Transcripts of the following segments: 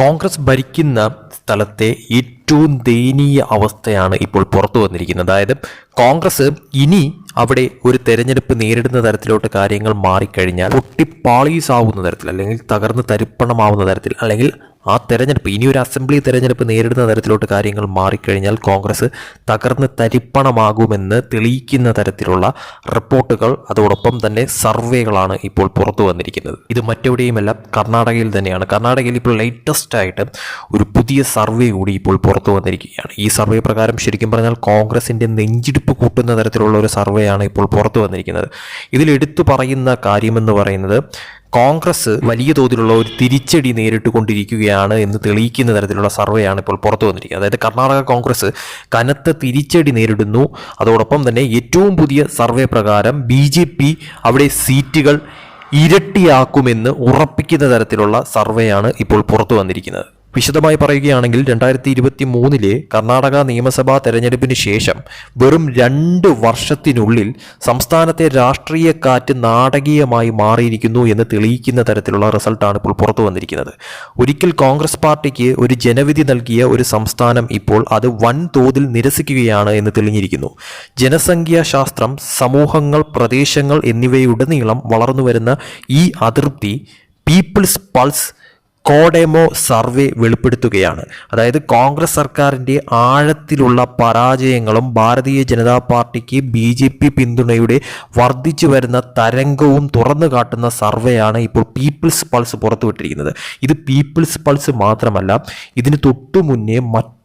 കോൺഗ്രസ് ഭരിക്കുന്ന സ്ഥലത്തെ ഏറ്റവും ദയനീയ അവസ്ഥയാണ് ഇപ്പോൾ പുറത്തു വന്നിരിക്കുന്നത്. അതായത് കോൺഗ്രസ് ഇനി അവിടെ ഒരു തെരഞ്ഞെടുപ്പ് നേരിടുന്ന തരത്തിലോട്ട് കാര്യങ്ങൾ മാറിക്കഴിഞ്ഞാൽ പൊട്ടിപ്പാളീസാവുന്ന തരത്തിൽ അല്ലെങ്കിൽ തകർന്ന് തരിപ്പണമാവുന്ന തരത്തിൽ അല്ലെങ്കിൽ ആ തെരഞ്ഞെടുപ്പ് ഇനിയൊരു അസംബ്ലി തെരഞ്ഞെടുപ്പ് നേരിടുന്ന തരത്തിലോട്ട് കാര്യങ്ങൾ മാറിക്കഴിഞ്ഞാൽ കോൺഗ്രസ് തകർന്ന് തരിപ്പണമാകുമെന്ന് തെളിയിക്കുന്ന തരത്തിലുള്ള റിപ്പോർട്ടുകൾ അതോടൊപ്പം തന്നെ സർവേകളാണ് ഇപ്പോൾ പുറത്തു വന്നിരിക്കുന്നത്. ഇത് മറ്റെവിടെയുമല്ല കർണാടകയിൽ തന്നെയാണ്. കർണാടകയിൽ ഇപ്പോൾ ലേറ്റസ്റ്റ് ആയിട്ട് ഒരു പുതിയ സർവേ കൂടി ഇപ്പോൾ പുറത്തു വന്നിരിക്കുകയാണ്. ഈ സർവേ പ്രകാരം ശരിക്കും പറഞ്ഞാൽ കോൺഗ്രസിന്റെ നെഞ്ചിടിപ്പ് കൂട്ടുന്ന തരത്തിലുള്ള ഒരു സർവേയാണ് ഇപ്പോൾ പുറത്തു വന്നിരിക്കുന്നത്. ഇതിൽ എടുത്തു പറയുന്ന കാര്യമെന്ന് പറയുന്നത് കോൺഗ്രസ് വലിയ തോതിലുള്ള ഒരു തിരിച്ചടി നേരിട്ട് കൊണ്ടിരിക്കുകയാണ് എന്ന് തെളിയിക്കുന്ന തരത്തിലുള്ള സർവേയാണ് ഇപ്പോൾ പുറത്തു വന്നിരിക്കുന്നത്. അതായത് കർണാടക കോൺഗ്രസ് കനത്ത തിരിച്ചടി നേരിടുന്നു. അതോടൊപ്പം തന്നെ ഏറ്റവും പുതിയ സർവേ പ്രകാരം ബി ജെ പി അവിടെ സീറ്റുകൾ ഇരട്ടിയാക്കുമെന്ന് ഉറപ്പിക്കുന്ന തരത്തിലുള്ള സർവേയാണ് ഇപ്പോൾ പുറത്തു വന്നിരിക്കുന്നത്. വിശദമായി പറയുകയാണെങ്കിൽ രണ്ടായിരത്തി ഇരുപത്തി മൂന്നിലെ കർണാടക നിയമസഭാ തെരഞ്ഞെടുപ്പിന് ശേഷം വെറും രണ്ട് വർഷത്തിനുള്ളിൽ സംസ്ഥാനത്തെ രാഷ്ട്രീയ കാറ്റ് നാടകീയമായി മാറിയിരിക്കുന്നു എന്ന് തെളിയിക്കുന്ന തരത്തിലുള്ള റിസൾട്ടാണ് ഇപ്പോൾ പുറത്തു വന്നിരിക്കുന്നത്. ഒരിക്കൽ കോൺഗ്രസ് പാർട്ടിക്ക് ഒരു ജനവിധി നൽകിയ ഒരു സംസ്ഥാനം ഇപ്പോൾ അത് വൻതോതിൽ നിരസിക്കുകയാണ് എന്ന് തെളിഞ്ഞിരിക്കുന്നു. ജനസംഖ്യാശാസ്ത്രം സമൂഹങ്ങൾ പ്രദേശങ്ങൾ എന്നിവയുടനീളം വളർന്നുവരുന്ന ഈ അതൃപ്തി പീപ്പിൾസ് പൾസ് കോഡെമോ സർവേ വെളിപ്പെടുത്തുകയാണ്. അതായത് കോൺഗ്രസ് സർക്കാരിന്റെ ആഴത്തിലുള്ള പരാജയങ്ങളും ഭാരതീയ ജനതാ പാർട്ടിക്ക് ബി ജെ പി പിന്തുണയുടെ വർദ്ധിച്ചു വരുന്ന തരംഗവും തുറന്നു കാട്ടുന്ന സർവേയാണ് ഇപ്പോൾ പീപ്പിൾസ് പൾസ് പുറത്തുവിട്ടിരിക്കുന്നത്. ഇത് പീപ്പിൾസ് പൾസ് മാത്രമല്ല ഇതിന് തൊട്ടു മുന്നേ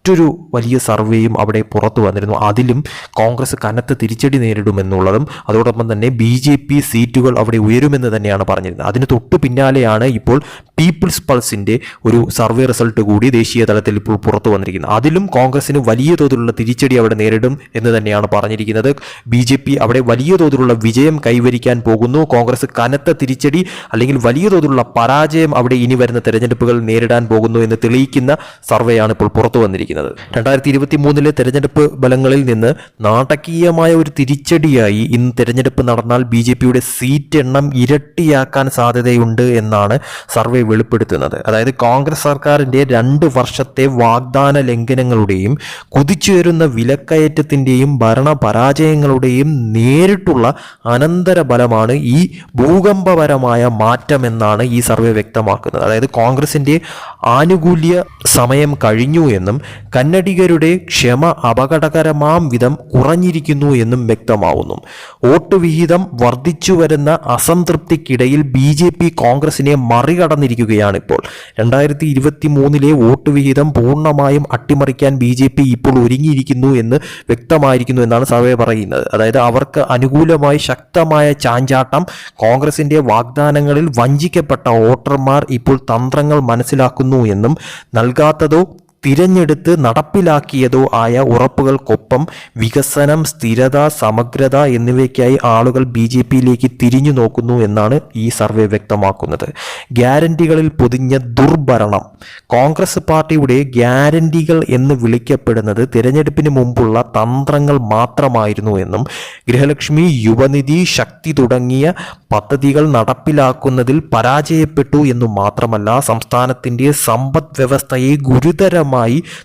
മറ്റൊരു വലിയ സർവേയും അവിടെ പുറത്തു വന്നിരുന്നു. അതിലും കോൺഗ്രസ് കനത്ത തിരിച്ചടി നേരിടുമെന്നുള്ളതും അതോടൊപ്പം തന്നെ ബി ജെ പി സീറ്റുകൾ അവിടെ ഉയരുമെന്ന് തന്നെയാണ് പറഞ്ഞിരുന്നത്. അതിന് തൊട്ടു പിന്നാലെയാണ് ഇപ്പോൾ പീപ്പിൾസ് പൾസിന്റെ ഒരു സർവേ റിസൾട്ട് കൂടി ദേശീയ തലത്തിൽ ഇപ്പോൾ പുറത്തു വന്നിരിക്കുന്നത്. അതിലും കോൺഗ്രസിന് വലിയ തോതിലുള്ള തിരിച്ചടി അവിടെ നേരിടും എന്ന് തന്നെയാണ് പറഞ്ഞിരിക്കുന്നത്. ബി ജെ പി അവിടെ വലിയ തോതിലുള്ള വിജയം കൈവരിക്കാൻ പോകുന്നു. കോൺഗ്രസ് കനത്ത തിരിച്ചടി അല്ലെങ്കിൽ വലിയ തോതിലുള്ള പരാജയം അവിടെ ഇനി വരുന്ന തെരഞ്ഞെടുപ്പുകൾ നേരിടാൻ പോകുന്നു എന്ന് തെളിയിക്കുന്ന സർവേയാണ് ഇപ്പോൾ പുറത്തു വന്നിരിക്കുന്നത്. രണ്ടായിരത്തി ഇരുപത്തി മൂന്നിലെ തെരഞ്ഞെടുപ്പ് ഫലങ്ങളിൽ നിന്ന് നാടകീയമായ ഒരു തിരിച്ചടിയായി ഇന്ന് തെരഞ്ഞെടുപ്പ് നടന്നാൽ ബി ജെ പിയുടെ സീറ്റ് എണ്ണം ഇരട്ടിയാക്കാൻ സാധ്യതയുണ്ട് എന്നാണ് സർവേ വെളിപ്പെടുത്തുന്നത്. അതായത് കോൺഗ്രസ് സർക്കാരിന്റെ രണ്ട് വർഷത്തെ വാഗ്ദാന ലംഘനങ്ങളുടെയും കുതിച്ചുയരുന്ന വിലക്കയറ്റത്തിന്റെയും ഭരണ പരാജയങ്ങളുടെയും നേരിട്ടുള്ള അനന്തര ഫലമാണ് ഈ ഭൂകമ്പപരമായ മാറ്റമെന്നാണ് ഈ സർവേ വ്യക്തമാക്കുന്നത്. അതായത് കോൺഗ്രസിന്റെ ആനുകൂല്യ സമയം കഴിഞ്ഞു എന്നും കന്നഡിഗരുടെ ക്ഷമ അപകടകരമാം വിധം കുറഞ്ഞിരിക്കുന്നു എന്നും വ്യക്തമാവുന്നു. വോട്ട് വിഹിതം വർദ്ധിച്ചു വരുന്ന അസംതൃപ്തിക്കിടയിൽ ബി ജെ പി കോൺഗ്രസിനെ മറികടന്നിരിക്കുകയാണ് ഇപ്പോൾ രണ്ടായിരത്തി ഇരുപത്തി മൂന്നിലെ വോട്ട് വിഹിതം പൂർണമായും അട്ടിമറിക്കാൻ ബി ജെ പി ഇപ്പോൾ ഒരുങ്ങിയിരിക്കുന്നു എന്ന് വ്യക്തമായിരിക്കുന്നു എന്നാണ് സർവേ പറയുന്നത്. അതായത് അവർക്ക് അനുകൂലമായി ശക്തമായ ചാഞ്ചാട്ടം കോൺഗ്രസിന്റെ വാഗ്ദാനങ്ങളിൽ വഞ്ചിക്കപ്പെട്ട വോട്ടർമാർ ഇപ്പോൾ തന്ത്രങ്ങൾ മനസ്സിലാക്കുന്നു എന്നും നൽകാത്തതോ തിരഞ്ഞെടുത്ത് നടപ്പിലാക്കിയതോ ആയ ഉറപ്പുകൾക്കൊപ്പം വികസനം സ്ഥിരത സമഗ്രത എന്നിവയ്ക്കായി ആളുകൾ ബി ജെ പിയിലേക്ക് തിരിഞ്ഞു നോക്കുന്നു എന്നാണ് ഈ സർവേ വ്യക്തമാക്കുന്നത്. ഗ്യാരണ്ടികളിൽ പൊതിഞ്ഞ ദുർഭരണം. കോൺഗ്രസ് പാർട്ടിയുടെ ഗ്യാരണ്ടികൾ എന്ന് വിളിക്കപ്പെടുന്നത് തിരഞ്ഞെടുപ്പിന് മുമ്പുള്ള തന്ത്രങ്ങൾ മാത്രമായിരുന്നു എന്നും ഗൃഹലക്ഷ്മി യുവനിധി ശക്തി തുടങ്ങിയ പദ്ധതികൾ നടപ്പിലാക്കുന്നതിൽ പരാജയപ്പെട്ടു എന്നു മാത്രമല്ല സംസ്ഥാനത്തിന്റെ സമ്പദ് വ്യവസ്ഥയെ ഗുരുതരമായി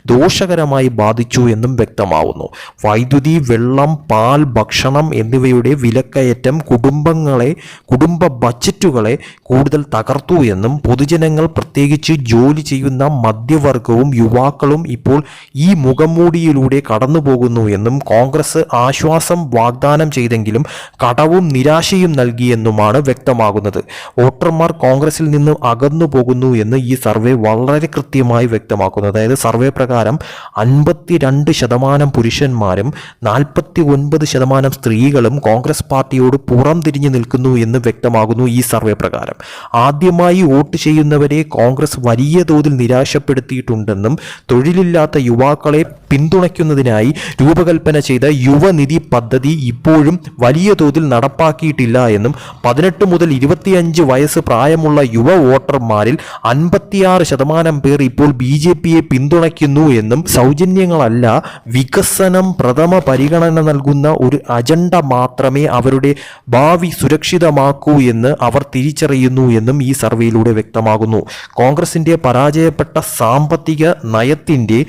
ദോഷകരമായി ബാധിച്ചു എന്നും വ്യക്തമാവുന്നു. വൈദ്യുതി വെള്ളം പാൽ ഭക്ഷണം എന്നിവയുടെ വിലക്കയറ്റം കുടുംബങ്ങളെ കുടുംബ ബജറ്റുകളെ കൂടുതൽ തകർത്തു എന്നും പൊതുജനങ്ങൾ പ്രത്യേകിച്ച് ജോലി ചെയ്യുന്ന മധ്യവർഗവും യുവാക്കളും ഇപ്പോൾ ഈ മുഖംമൂടിയിലൂടെ കടന്നു പോകുന്നു എന്നും കോൺഗ്രസ് ആശ്വാസം വാഗ്ദാനം ചെയ്തെങ്കിലും കടവും നിരാശയും നൽകിയെന്നുമാണ് വ്യക്തമാകുന്നത്. വോട്ടർമാർ കോൺഗ്രസിൽ നിന്ന് അകന്നു പോകുന്നു എന്ന് ഈ സർവേ വളരെ കൃത്യമായി വ്യക്തമാക്കുന്നു. അതായത് സർവേ പ്രകാരം അൻപത്തി രണ്ട് ശതമാനം പുരുഷന്മാരും നാൽപ്പത്തി ഒൻപത് ശതമാനം സ്ത്രീകളും കോൺഗ്രസ് പാർട്ടിയോട് പുറം തിരിഞ്ഞു നിൽക്കുന്നു എന്ന് വ്യക്തമാകുന്നു ഈ സർവേ പ്രകാരം. ആദ്യമായി വോട്ട് ചെയ്യുന്നവരെ കോൺഗ്രസ് വലിയ തോതിൽ നിരാശപ്പെടുത്തിയിട്ടുണ്ടെന്നും തൊഴിലില്ലാത്ത യുവാക്കളെ പിന്തുണയ്ക്കുന്നതിനായി രൂപകൽപ്പന ചെയ്ത യുവനിധി പദ്ധതി ഇപ്പോഴും വലിയ തോതിൽ നടപ്പാക്കിയിട്ടില്ല എന്നും പതിനെട്ട് മുതൽ ഇരുപത്തിയഞ്ച് വയസ്സ് പ്രായമുള്ള യുവ വോട്ടർമാരിൽ അൻപത്തിയാറ് ശതമാനം പേർ ഇപ്പോൾ ബി ജെ പിയെ പിന്തുണ പിന്തുണയ്ക്കുന്നു എന്നും സൗജന്യങ്ങളല്ല വികസനം പ്രഥമ പരിഗണന നൽകുന്ന ഒരു അജണ്ട മാത്രമേ അവരുടെ ഭാവി സുരക്ഷിതമാക്കൂ എന്ന് അവർ തിരിച്ചറിയുന്നു എന്നും ഈ സർവേയിലൂടെ വ്യക്തമാകുന്നു. കോൺഗ്രസിന്റെ പരാജയപ്പെട്ട സാമ്പത്തിക നയത്തിന്റെ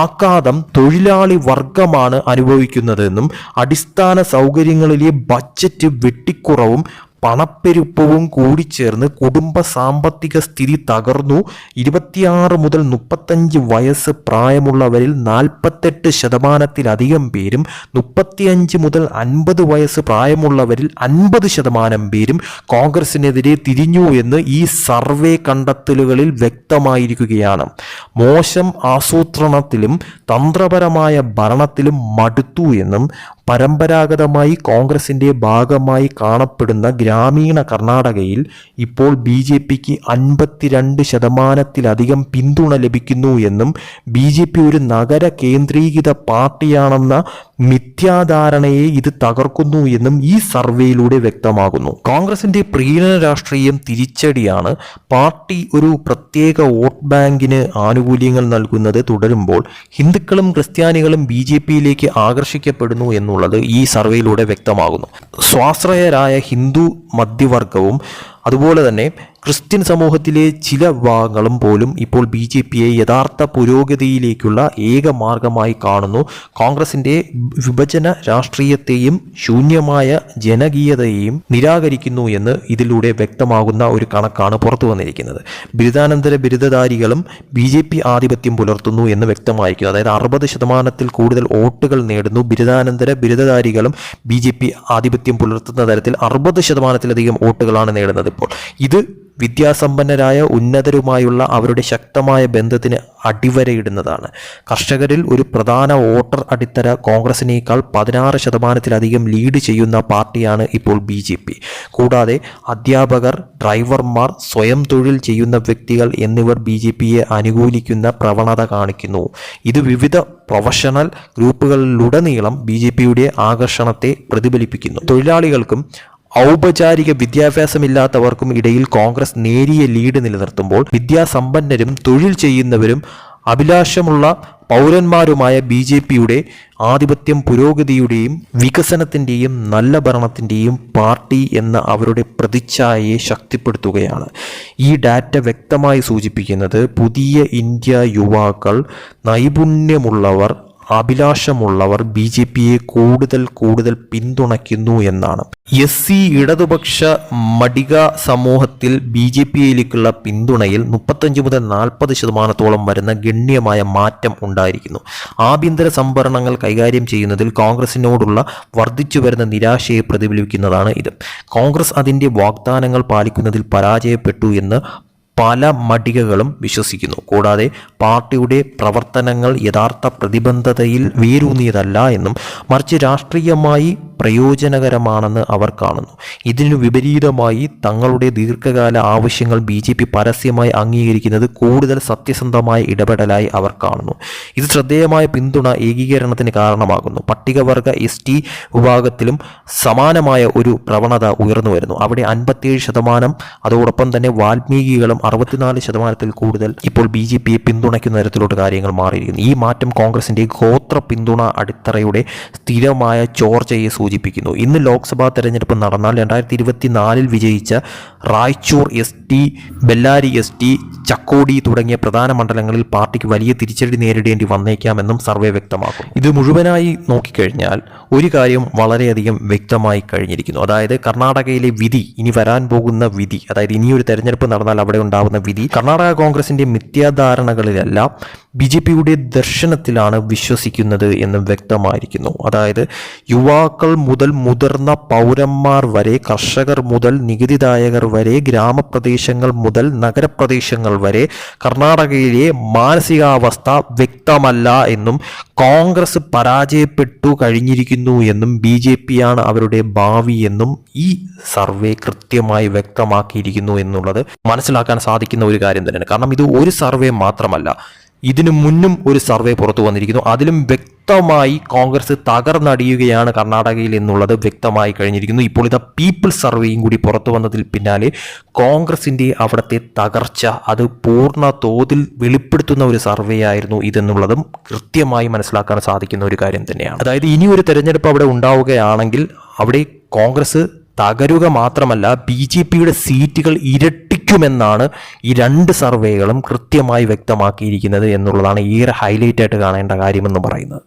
ആഘാതം തൊഴിലാളി വർഗമാണ് അനുഭവിക്കുന്നതെന്നും അടിസ്ഥാന സൗകര്യങ്ങളിലെ ബജറ്റ് വെട്ടിക്കുറവും പണപ്പെരുപ്പവും കൂടി കൂടിച്ചേർന്ന് കുടുംബ സാമ്പത്തിക സ്ഥിതി തകർന്നു. ഇരുപത്തിയാറ് മുതൽ മുപ്പത്തഞ്ച് വയസ്സ് പ്രായമുള്ളവരിൽ നാൽപ്പത്തെട്ട് ശതമാനത്തിലധികം പേരും മുപ്പത്തിയഞ്ച് മുതൽ അൻപത് വയസ്സ് പ്രായമുള്ളവരിൽ അൻപത് ശതമാനം പേരും കോൺഗ്രസിനെതിരെ തിരിഞ്ഞു എന്ന് ഈ സർവേ കണ്ടെത്തലുകളിൽ വ്യക്തമായിരിക്കുകയാണ്. മോശം ആസൂത്രണത്തിലും തന്ത്രപരമായ ഭരണത്തിലും മടുത്തു എന്നും പരമ്പരാഗതമായി കോൺഗ്രസിന്റെ ഭാഗമായി കാണപ്പെടുന്ന ഗ്രാമീണ കർണാടകയിൽ ഇപ്പോൾ ബി ജെ പിക്ക് അൻപത്തിരണ്ട് ശതമാനത്തിലധികം പിന്തുണ ലഭിക്കുന്നു എന്നും ബി ജെ പി ഒരു നഗര കേന്ദ്രീകൃത പാർട്ടിയാണെന്ന മിഥ്യാധാരണയെ ഇത് തകർക്കുന്നു എന്നും ഈ സർവേയിലൂടെ വ്യക്തമാകുന്നു. കോൺഗ്രസിന്റെ പ്രീണന രാഷ്ട്രീയം തിരിച്ചടിയാണ്. പാർട്ടി ഒരു പ്രത്യേക വോട്ട് ബാങ്കിന് ആനുകൂല്യങ്ങൾ നൽകുന്നത് തുടരുമ്പോൾ ഹിന്ദുക്കളും ക്രിസ്ത്യാനികളും ബി ജെ പിയിലേക്ക് ആകർഷിക്കപ്പെടുന്നു എന്നുള്ളത് ഈ സർവേയിലൂടെ വ്യക്തമാകുന്നു. സ്വാശ്രയരായ ഹിന്ദു മധ്യവർഗവും അതുപോലെ തന്നെ ക്രിസ്ത്യൻ സമൂഹത്തിലെ ചില ഭാഗങ്ങളും പോലും ഇപ്പോൾ ബി ജെ പിയെ യഥാർത്ഥ പുരോഗതിയിലേക്കുള്ള ഏക മാർഗമായി കാണുന്നു. കോൺഗ്രസിന്റെ വിഭജന രാഷ്ട്രീയത്തെയും ശൂന്യമായ ജനകീയതയെയും നിരാകരിക്കുന്നു എന്ന് ഇതിലൂടെ വ്യക്തമാകുന്ന ഒരു കണക്കാണ് പുറത്തു വന്നിരിക്കുന്നത്. ബിരുദാനന്തര ബിരുദധാരികളും ബി ജെ പി ആധിപത്യം പുലർത്തുന്നു എന്ന് വ്യക്തമായിരിക്കുന്നു. അതായത് അറുപത് ശതമാനത്തിൽ കൂടുതൽ വോട്ടുകൾ നേടുന്നു ബിരുദാനന്തര ബിരുദധാരികളും ബി ജെ പി ആധിപത്യം പുലർത്തുന്ന തരത്തിൽ അറുപത് ശതമാനത്തിലധികം വോട്ടുകളാണ് നേടുന്നത്. ഇപ്പോൾ ഇത് വിദ്യാസമ്പന്നരായ ഉന്നതരുമായുള്ള അവരുടെ ശക്തമായ ബന്ധത്തിന് അടിവരയിടുന്നതാണ്. കർഷകരിൽ ഒരു പ്രധാന വോട്ടർ അടിത്തര കോൺഗ്രസിനേക്കാൾ പതിനാറ് ശതമാനത്തിലധികം ലീഡ് ചെയ്യുന്ന പാർട്ടിയാണ് ഇപ്പോൾ ബി ജെ പി. കൂടാതെ അധ്യാപകർ ഡ്രൈവർമാർ സ്വയം തൊഴിൽ ചെയ്യുന്ന വ്യക്തികൾ എന്നിവർ ബി ജെ പിയെ അനുകൂലിക്കുന്ന പ്രവണത കാണിക്കുന്നു. ഇത് വിവിധ പ്രൊഫഷണൽ ഗ്രൂപ്പുകളിലുടനീളം ബി ജെ പിയുടെ ആകർഷണത്തെ പ്രതിഫലിപ്പിക്കുന്നു. തൊഴിലാളികൾക്കും ഔപചാരിക വിദ്യാഭ്യാസമില്ലാത്തവർക്കും ഇടയിൽ കോൺഗ്രസ് നേരിയ ലീഡ് നിലനിർത്തുമ്പോൾ വിദ്യാസമ്പന്നരും തൊഴിൽ ചെയ്യുന്നവരും അഭിലാഷമുള്ള പൗരന്മാരുമായ ബി ജെ പിയുടെ ആധിപത്യം പുരോഗതിയുടെയും വികസനത്തിന്റെയും നല്ല ഭരണത്തിന്റെയും പാർട്ടി എന്ന അവരുടെ പ്രതിച്ഛായയെ ശക്തിപ്പെടുത്തുകയാണ്. ഈ ഡാറ്റ വ്യക്തമായി സൂചിപ്പിക്കുന്നത് പുതിയ ഇന്ത്യ യുവാക്കൾ നൈപുണ്യമുള്ളവർ അഭിലാഷമുള്ളവർ ബി ജെ പിയെ കൂടുതൽ കൂടുതൽ പിന്തുണയ്ക്കുന്നു എന്നാണ്. എസ് സി ഇടതുപക്ഷ മടിക സമൂഹത്തിൽ ബി ജെ പിയിലേക്കുള്ള പിന്തുണയിൽ മുപ്പത്തഞ്ച് മുതൽ നാൽപ്പത് ശതമാനത്തോളം വരുന്ന ഗണ്യമായ മാറ്റം ഉണ്ടായിരിക്കുന്നു. ആഭ്യന്തര സംഭരണങ്ങൾ കൈകാര്യം ചെയ്യുന്നതിൽ കോൺഗ്രസിനോടുള്ള വർദ്ധിച്ചു വരുന്ന നിരാശയെ പ്രതിഫലിപ്പിക്കുന്നതാണ് ഇത്. കോൺഗ്രസ് അതിന്റെ വാഗ്ദാനങ്ങൾ പാലിക്കുന്നതിൽ പരാജയപ്പെട്ടു എന്ന് പല മടികകളും വിശ്വസിക്കുന്നു. കൂടാതെ പാർട്ടിയുടെ പ്രവർത്തനങ്ങൾ യഥാർത്ഥ പ്രതിബന്ധതയിൽ വേരൂന്നിയതല്ല എന്നും മറിച്ച് രാഷ്ട്രീയമായി പ്രയോജനകരമാണെന്ന് അവർ കാണുന്നു. ഇതിനു വിപരീതമായി തങ്ങളുടെ ദീർഘകാല ആവശ്യങ്ങൾ ബി ജെ പി പരസ്യമായി അംഗീകരിക്കുന്നത് കൂടുതൽ സത്യസന്ധമായ ഇടപെടലായി അവർ കാണുന്നു. ഇത് ശ്രദ്ധേയമായ പിന്തുണ ഏകീകരണത്തിന് കാരണമാകുന്നു. പട്ടികവർഗ എസ് ടി വിഭാഗത്തിലും സമാനമായ ഒരു പ്രവണത ഉയർന്നു വരുന്നു. അവിടെ അൻപത്തിയേഴ് ശതമാനം അതോടൊപ്പം തന്നെ വാൽമീകികളും അറുപത്തിനാല് ശതമാനത്തിൽ കൂടുതൽ ഇപ്പോൾ ബി ജെ പിയെ പിന്തുണയ്ക്കുന്ന തരത്തിലോട്ട് കാര്യങ്ങൾ മാറിയിരിക്കുന്നു. ഈ മാറ്റം കോൺഗ്രസിന്റെ ഗോത്ര പിന്തുണ അടിത്തറയുടെ സ്ഥിരമായ ചോർച്ചയെ സൂചിപ്പിക്കുന്നു. ഇന്ന് ലോക്സഭാ തെരഞ്ഞെടുപ്പ് നടന്നാൽ രണ്ടായിരത്തി ഇരുപത്തിനാലിൽ വിജയിച്ച Raichur S T Bellary S T Chikkodi തുടങ്ങിയ പ്രധാന മണ്ഡലങ്ങളിൽ പാർട്ടിക്ക് വലിയ തിരിച്ചടി നേരിടേണ്ടി വന്നേക്കാമെന്നും സർവേ വ്യക്തമാക്കും ഇത് മുഴുവനായി നോക്കിക്കഴിഞ്ഞാൽ ഒരു കാര്യം വളരെയധികം വ്യക്തമായി കഴിഞ്ഞിരിക്കുന്നു. അതായത് കർണാടകയിലെ വിധി ഇനി വരാൻ പോകുന്ന വിധി അതായത് ഇനിയൊരു തെരഞ്ഞെടുപ്പ് നടന്നാൽ അവിടെ ഉണ്ടാകുന്ന വിധി കർണാടക കോൺഗ്രസിന്റെ മിഥ്യാധാരണകളിലല്ല ബി ജെ പിയുടെ ദർശനത്തിലാണ് വിശ്വസിക്കുന്നത് എന്ന് വ്യക്തമായിരിക്കുന്നു. അതായത് യുവാക്കൾ മുതൽ മുതിർന്ന പൗരന്മാർ വരെ കർഷകർ മുതൽ നികുതിദായകർ വരെ ഗ്രാമപ്രദേശങ്ങൾ മുതൽ നഗരപ്രദേശങ്ങൾ വരെ കർണാടകയിലെ മാനസികാവസ്ഥ വ്യക്തമല്ല എന്നും കോൺഗ്രസ് പരാജയപ്പെട്ടു കഴിഞ്ഞിരിക്കുന്നു എന്നും ബി ജെ പിയാണ് അവരുടെ ഭാവി എന്നും ഈ സർവേ കൃത്യമായി വ്യക്തമാക്കിയിരിക്കുന്നു എന്നുള്ളത് മനസ്സിലാക്കാൻ സാധിക്കുന്ന ഒരു കാര്യം തന്നെയാണ്. കാരണം ഇത് ഒരു സർവേ മാത്രമല്ല. ഇതിനു മുന്നും ഒരു സർവേ പുറത്തു വന്നിരിക്കുന്നു. അതിലും വ്യക്തമായി കോൺഗ്രസ് തകർന്നടിയുകയാണ് കർണാടകയിൽ എന്നുള്ളത് വ്യക്തമായി കഴിഞ്ഞിരിക്കുന്നു. ഇപ്പോൾ ഇതാ പീപ്പിൾ സർവേയും കൂടി പുറത്തു വന്നതിൽ പിന്നാലെ കോൺഗ്രസിന്റെ അവിടുത്തെ തകർച്ച അത് പൂർണ തോതിൽ വെളിപ്പെടുത്തുന്ന ഒരു സർവേ ആയിരുന്നു ഇതെന്നുള്ളതും കൃത്യമായി മനസ്സിലാക്കാൻ സാധിക്കുന്ന ഒരു കാര്യം തന്നെയാണ്. അതായത് ഇനി ഒരു തെരഞ്ഞെടുപ്പ് അവിടെ ഉണ്ടാവുകയാണെങ്കിൽ അവിടെ കോൺഗ്രസ് തകരുക മാത്രമല്ല ബി ജെ പിയുടെ സീറ്റുകൾ ഇരട്ടിക്കുമെന്നാണ് ഈ രണ്ട് സർവേകളും കൃത്യമായി വ്യക്തമാക്കിയിരിക്കുന്നത് എന്നുള്ളതാണ് ഏറെ ഹൈലൈറ്റ് ആയിട്ട് കാണേണ്ട കാര്യമെന്ന് പറയുന്നത്.